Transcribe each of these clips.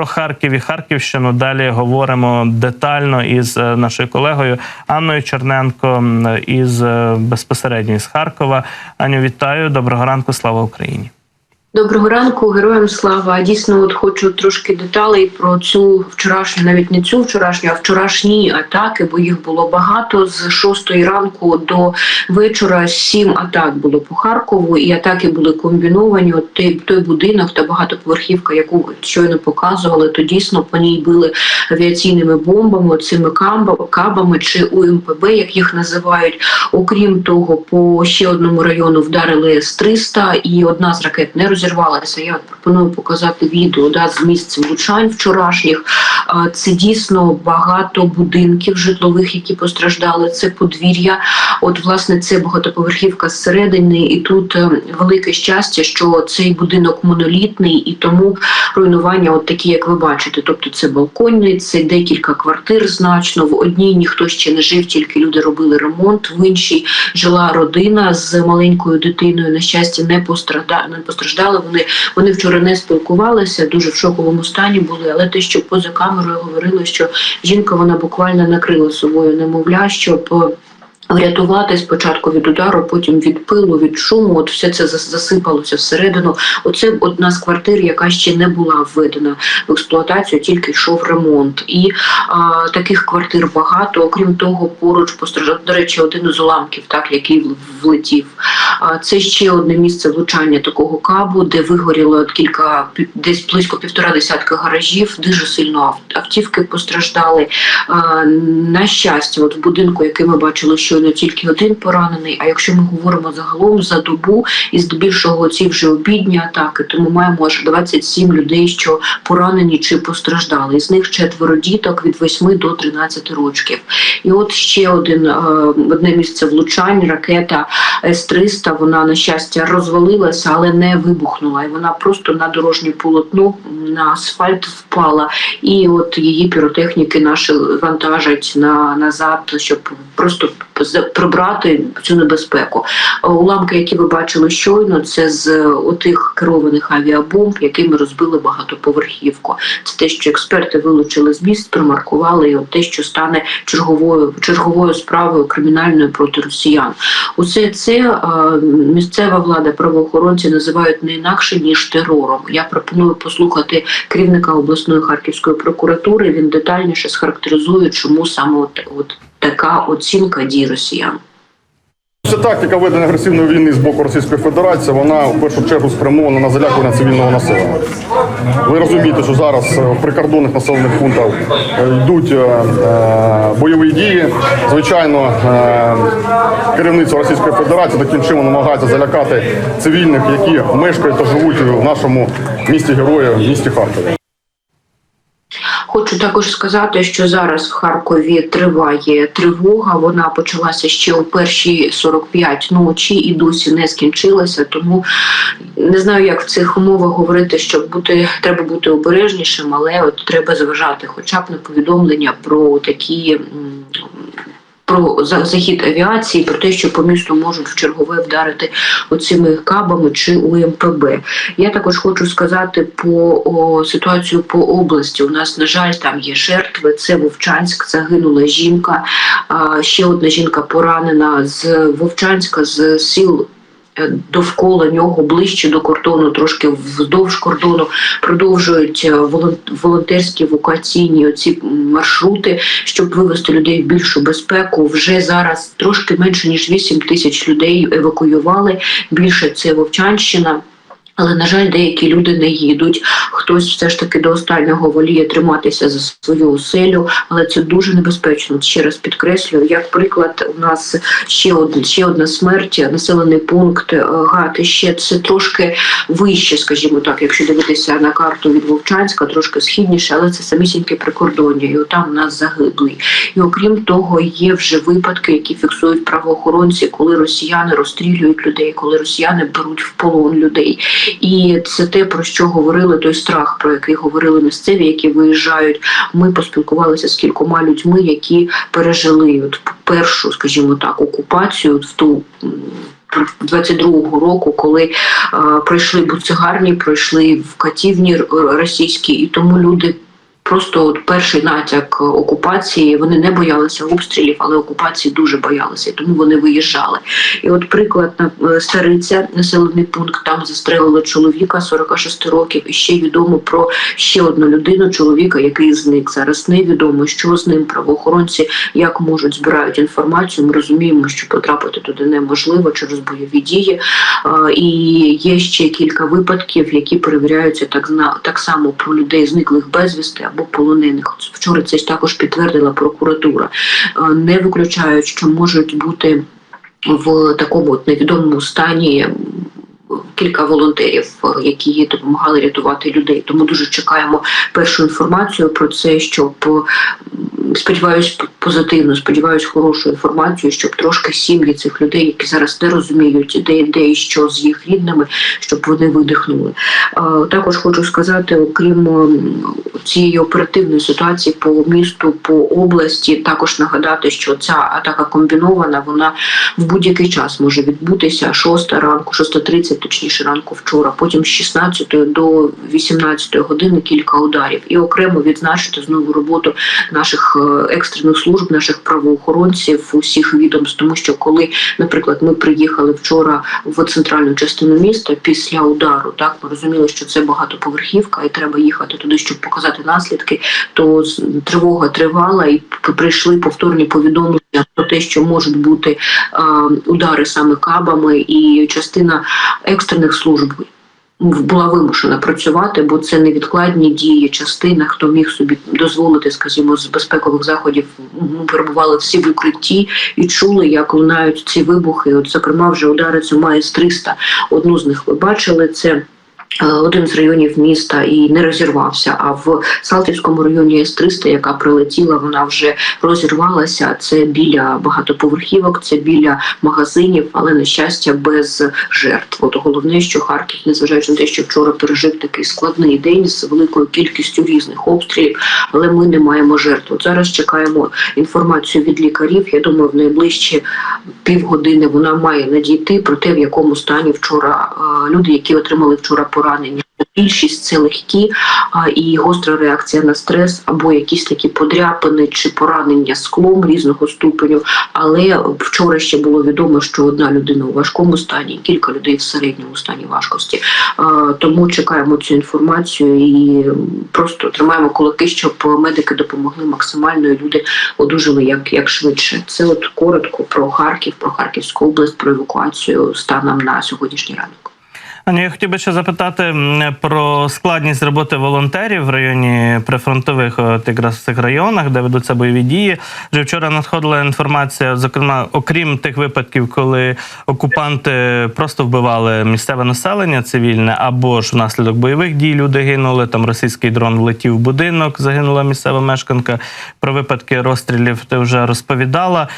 про Харків і Харківщину далі говоримо детально із е, нашою колегою Анною Черненко із е, безпосередньо з Харкова. Аню, вітаю. Доброго ранку. Слава Україні. Доброго ранку, героям слава. Дійсно, от хочу трошки деталей про цю вчорашню, навіть не цю вчорашню, а вчорашні атаки, бо їх було багато. З 6 ранку до вечора сім атак було по Харкову, і атаки були комбіновані. От той, той будинок та багатоповерхівка, яку щойно показували, то дійсно по ній били авіаційними бомбами, цими кабами чи УМПБ, як їх називають. Окрім того, по ще одному району вдарили С-300 і одна з ракет не розірвалася. Я от пропоную показати відео да, з місць влучань вчорашніх. Це дійсно багато будинків житлових, які постраждали. Це подвір'я. От, власне, це багатоповерхівка зсередини, і тут е, велике щастя, що цей будинок монолітний, і тому руйнування, от такі, як ви бачите. Тобто, це балконний, це декілька квартир значно. В одній ніхто ще не жив, тільки люди робили ремонт. В іншій жила родина з маленькою дитиною. На щастя, не постраждали, не постраждали. Вони вони вчора не спілкувалися, дуже в шоковому стані були. Але те, що поза камерою говорили, що жінка вона буквально накрила собою немовля, щоб. Врятувати спочатку від удару, потім від пилу, від шуму. От все це засипалося всередину. Оце одна з квартир, яка ще не була введена в експлуатацію, тільки йшов ремонт. І а, таких квартир багато. Окрім того, поруч постраждав, до речі, один із уламків, так який влетів. А це ще одне місце влучання такого кабу, де вигоріло кілька десь близько півтора десятка гаражів. Дуже сильно автівки постраждали. А, на щастя, от в будинку, який ми бачили, щойно тільки один поранений. А якщо ми говоримо загалом за добу, і здебільшого ці вже обідні атаки, то ми маємо аж 27 людей, що поранені чи постраждали. Із них четверо діток від 8 до 13 років. І от ще один е, одне місце влучань, ракета С-300, вона на щастя розвалилася, але не вибухнула. І вона просто на дорожнє полотно на асфальт впала. І от її піротехніки наші вантажать на назад, щоб просто з- прибрати цю небезпеку. Е, Уламки, які ви бачили щойно, це з отих керованих авіабомб, якими розбили багатоповерхівку. Це те, що експерти вилучили з міст, примаркували і от те, що стане черговою черговою справою кримінальною проти росіян. Усе це е, місцева влада, правоохоронці називають не інакше ніж терором. Я пропоную послухати керівника обласної харківської прокуратури. Він детальніше схарактеризує, чому саме от, от така оцінка дій росіян. Ця тактика ведення агресивної війни з боку Російської Федерації, вона в першу чергу спрямована на залякування цивільного населення. Ви розумієте, що зараз е, в прикордонних населених пунктах е, йдуть е, бойові дії. Звичайно, керівництво Російської Федерації таким чином намагається залякати цивільних, які мешкають та живуть в нашому місті героїв, місті Харкові. Хочу також сказати, що зараз в Харкові триває тривога. Вона почалася ще у перші 45 ночі і досі не скінчилася. Тому не знаю, як в цих умовах говорити, що бути треба бути обережнішим, але от треба зважати, хоча б на повідомлення про такі. Про захід авіації, про те, що по місту можуть в чергове вдарити оцими кабами чи УМПБ. Я також хочу сказати по о, ситуацію по області. У нас, на жаль, там є жертви. Це Вовчанськ, загинула жінка. А, ще одна жінка поранена з Вовчанська з сіл. Е, Довкола нього ближче до кордону, трошки вздовж кордону продовжують е, волонтерські евакуаційні оці маршрути, щоб вивести людей в більшу безпеку. Вже зараз трошки менше ніж 8 тисяч людей евакуювали. Більше це Вовчанщина. Але на жаль, деякі люди не їдуть. Хтось все ж таки до останнього воліє триматися за свою оселю, але це дуже небезпечно. Ще раз підкреслюю, як приклад, у нас ще одна ще одна смерть, населений пункт е, Гатище. Це трошки вище, скажімо так, якщо дивитися на карту від Вовчанська, трошки східніше, але це самісіньке прикордоння, і отам у нас загиблий. І окрім того, є вже випадки, які фіксують правоохоронці, коли росіяни розстрілюють людей, коли росіяни беруть в полон людей. І це те, про що говорили той страх, про який говорили місцеві, які виїжджають. Ми поспілкувалися з кількома людьми, які пережили от першу, скажімо так, окупацію в ту. м, 22-го року, коли е, пройшли буцегарні, пройшли в катівні російські, і тому люди. Просто от перший натяк окупації вони не боялися обстрілів, але окупації дуже боялися, і тому вони виїжджали. І от приклад на е, Стариця, населений пункт, там застрелили чоловіка 46 років. І ще відомо про ще одну людину, чоловіка, який зник. Зараз невідомо, що з ним правоохоронці як можуть збирають інформацію. Ми розуміємо, що потрапити туди неможливо через бойові дії. Е, І є ще кілька випадків, які перевіряються так так само про людей, зниклих безвісти або полонених. Вчора це також підтвердила прокуратура. Е, Не виключають, що можуть бути в такому от невідомому стані. Кілька волонтерів, е, які допомагали рятувати людей. Тому дуже чекаємо першу інформацію про це, щоб сподіваюсь п- позитивно, сподіваюсь, хорошу інформацію, щоб трошки сім'ї цих людей, які зараз не розуміють, де де і що з їх рідними, щоб вони видихнули. Також хочу сказати, окрім цієї оперативної ситуації по місту, по області, також нагадати, що ця атака комбінована, вона в будь-який час може відбутися 6 ранку, 6.30, точніше ранку вчора, потім з 16 до 18 години кілька ударів. І окремо відзначити знову роботу наших е, екстрених служб, наших правоохоронців, усіх відомств, тому що коли, наприклад, ми приїхали вчора в центральну частину міста після удару, так ми розуміли, що це багатоповерхівка, і треба їхати туди, щоб показати наслідки. То тривога тривала, і прийшли повторні повідомлення про те, що можуть бути е, удари саме кабами, і частина екстрених служб. Була вимушена працювати, бо це невідкладні дії. Частина, хто міг собі дозволити, скажімо, з безпекових заходів, перебували всі в укритті і чули, як лунають ці вибухи. От, зокрема, вже удари цю з 300. Одну з них ви бачили. Це один з районів міста і не розірвався. А в Салтівському районі С-300, яка прилетіла, вона вже розірвалася. Це біля багатоповерхівок, це біля магазинів, але на щастя без жертв. От головне, що Харків, незважаючи на те, що вчора пережив такий складний день з великою кількістю різних обстрілів, але ми не маємо жертв. От зараз чекаємо інформацію від лікарів. Я думаю, в найближчі півгодини вона має надійти про те, в якому стані вчора люди, які отримали вчора поранення. Більшість це легкі і гостра реакція на стрес, або якісь такі подряпини чи поранення склом різного ступеню. Але вчора ще було відомо, що одна людина у важкому стані, кілька людей в середньому стані важкості. Тому чекаємо цю інформацію і просто тримаємо кулаки, щоб медики допомогли максимально і люди одужали як, як швидше. Це от коротко про Харків, про Харківську область, про евакуацію станом на сьогоднішній ранок. Аню, я хотів би ще запитати про складність роботи волонтерів в районі прифронтових, от якраз в цих районах, де ведуться бойові дії. Вже вчора надходила інформація, зокрема, окрім тих випадків, коли окупанти просто вбивали місцеве населення цивільне, або ж внаслідок бойових дій люди гинули. Там російський дрон влетів в будинок, загинула місцева мешканка. Про випадки розстрілів ти вже розповідала.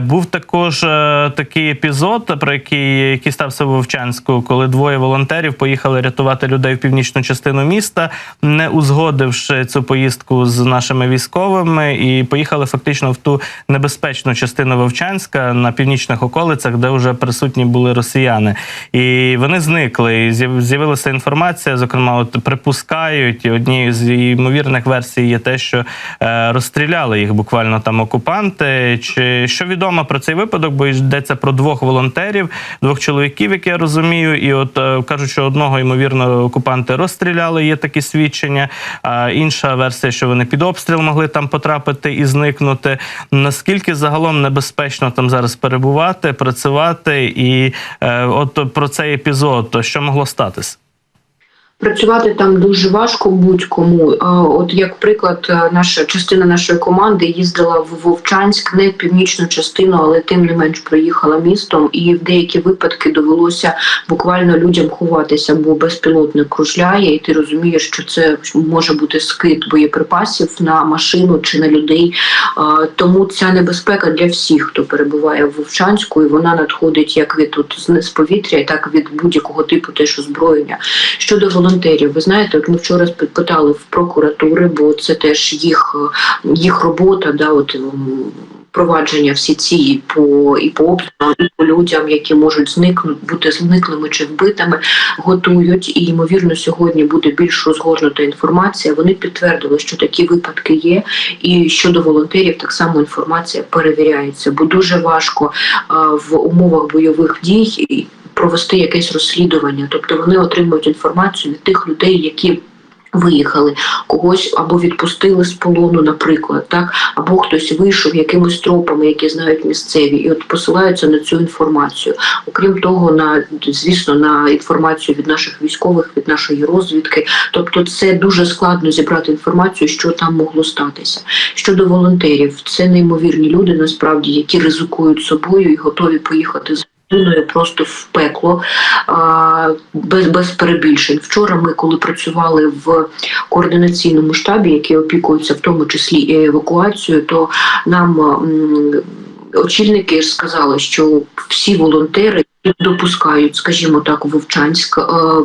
Був також е, такий епізод, про який, який стався в Вовчанську, коли двоє волонтерів поїхали рятувати людей в північну частину міста, не узгодивши цю поїздку з нашими військовими, і поїхали фактично в ту небезпечну частину Вовчанська на північних околицях, де вже присутні були росіяни. І вони зникли. І з'явилася інформація. Зокрема, от припускають однією з ймовірних версій є те, що е, розстріляли їх буквально там окупанти. Чи що відомо про цей випадок? Бо йдеться про двох волонтерів, двох чоловіків, як я розумію, і от е, кажуть, що одного ймовірно окупанти розстріляли. Є такі свідчення. А інша версія, що вони під обстріл могли там потрапити і зникнути. Наскільки загалом небезпечно там зараз перебувати, працювати, і е, от про цей епізод, то що могло статись? Працювати там дуже важко будь-кому. От як приклад, е, наша частина нашої команди їздила в Вовчанськ, не в північну частину, але тим не менш проїхала містом, і в деякі випадки довелося буквально людям ховатися, бо безпілотник кружляє, і ти розумієш, що це може бути скид боєприпасів на машину чи на людей. Тому ця небезпека для всіх, хто перебуває в Вовчанську, і вона надходить як від тут з повітря, так і від будь-якого типу теж озброєння. Щодо волонтерів, ви знаєте, от ми вчора питали в прокуратури, бо це теж їх, е, їх робота, да, от провадження всі ці по і по обстрілам, і по людям, які можуть зникнути, бути зниклими чи вбитими, готують. І ймовірно, сьогодні буде більш розгорнута інформація. Вони підтвердили, що такі випадки є. І щодо волонтерів, так само інформація перевіряється, бо дуже важко а, в умовах бойових дій провести якесь розслідування. Тобто вони отримують інформацію від тих людей, які. Виїхали когось або відпустили з полону, наприклад, так або хтось вийшов якимись тропами, які знають місцеві, і от посилаються на цю інформацію. Окрім того, на звісно, на інформацію від наших військових, від нашої розвідки. Тобто, це дуже складно зібрати інформацію, що там могло статися. Щодо волонтерів, це неймовірні люди, насправді, які ризикують собою і готові поїхати з. Людиною Просто в пекло без, без перебільшень. Вчора ми, коли працювали в координаційному штабі, який опікується в тому числі і евакуацією, то нам очільники сказали, що всі волонтери. Допускають, скажімо так, Вовчанськ е,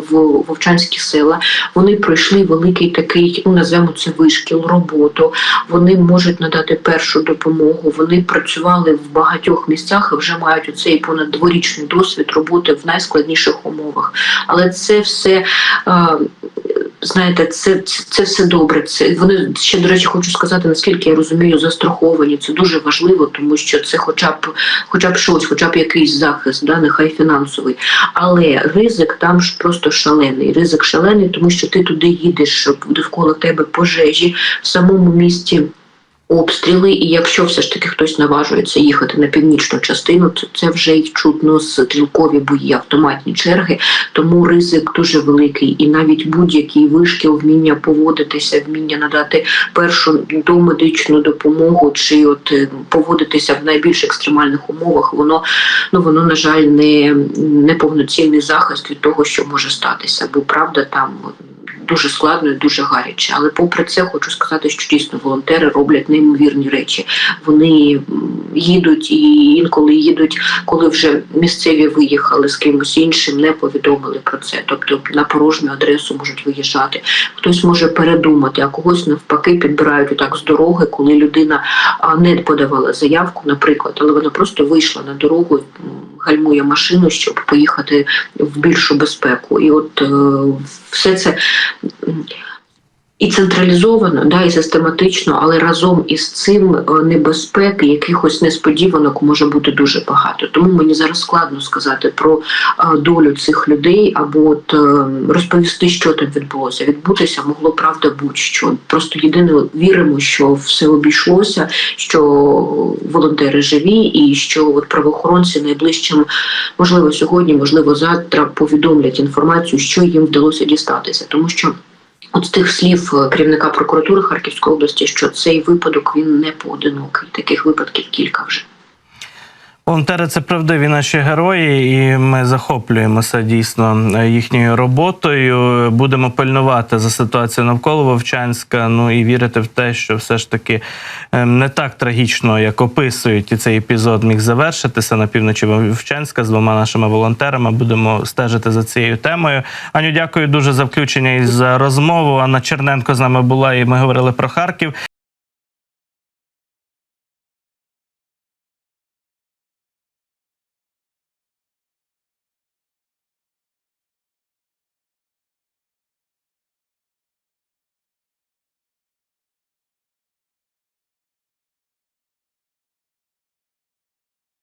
в Вовчанські села. Вони пройшли великий такий, ну назвемо це вишкіл, роботу. Вони можуть надати першу допомогу. Вони працювали в багатьох місцях і вже мають оцей понад дворічний досвід роботи в найскладніших умовах. Але це все. е, Знаєте, це, це все добре. Це вони ще до речі, хочу сказати, наскільки я розумію, застраховані. Це дуже важливо, тому що це, хоча б, хоча б щось, хоча б якийсь захист, да, нехай фінансовий. Але ризик там ж просто шалений. Ризик шалений, тому що ти туди їдеш, щоб довкола тебе пожежі в самому місті. Обстріли, і якщо все ж таки хтось наважується їхати на північну частину, то це вже й чутно стрілкові бої, автоматні черги. Тому ризик дуже великий, і навіть будь-який вишкіл, вміння поводитися, вміння надати першу домедичну допомогу, чи от е, поводитися в найбільш екстремальних умовах, воно ну воно на жаль не, не повноцінний захист від того, що може статися, бо правда там. Дуже складно і дуже гаряче, але попри це хочу сказати, що дійсно волонтери роблять неймовірні речі. Вони їдуть і інколи їдуть, коли вже місцеві виїхали з кимось іншим, не повідомили про це. Тобто на порожню адресу можуть виїжджати. Хтось може передумати, а когось навпаки підбирають отак з дороги, коли людина не подавала заявку, наприклад, але вона просто вийшла на дорогу. Гальмує машину, щоб поїхати в більшу безпеку, і от е, все це і централізовано, да, і систематично, але разом із цим е, небезпеки, якихось несподіванок може бути дуже багато. Тому мені зараз складно сказати про е, долю цих людей або от е, розповісти, що там відбулося. Відбутися могло правда будь-що. Просто єдине віримо, що все обійшлося, що волонтери живі, і що от правоохоронці найближчим, можливо, сьогодні, можливо, завтра повідомлять інформацію, що їм вдалося дістатися, тому що. От з тих слів е, керівника прокуратури Харківської області, що цей випадок він не поодинокий. Таких випадків кілька вже. Волонтери це правдиві наші герої, і ми захоплюємося дійсно їхньою роботою. Будемо пильнувати за ситуацією навколо Вовчанська. Ну і вірити в те, що все ж таки е, не так трагічно, як описують, і цей епізод міг завершитися на півночі Вовчанська з двома нашими волонтерами. Будемо стежити за цією темою. Аню, дякую дуже за включення і за розмову. Анна Черненко з нами була, і ми говорили про Харків.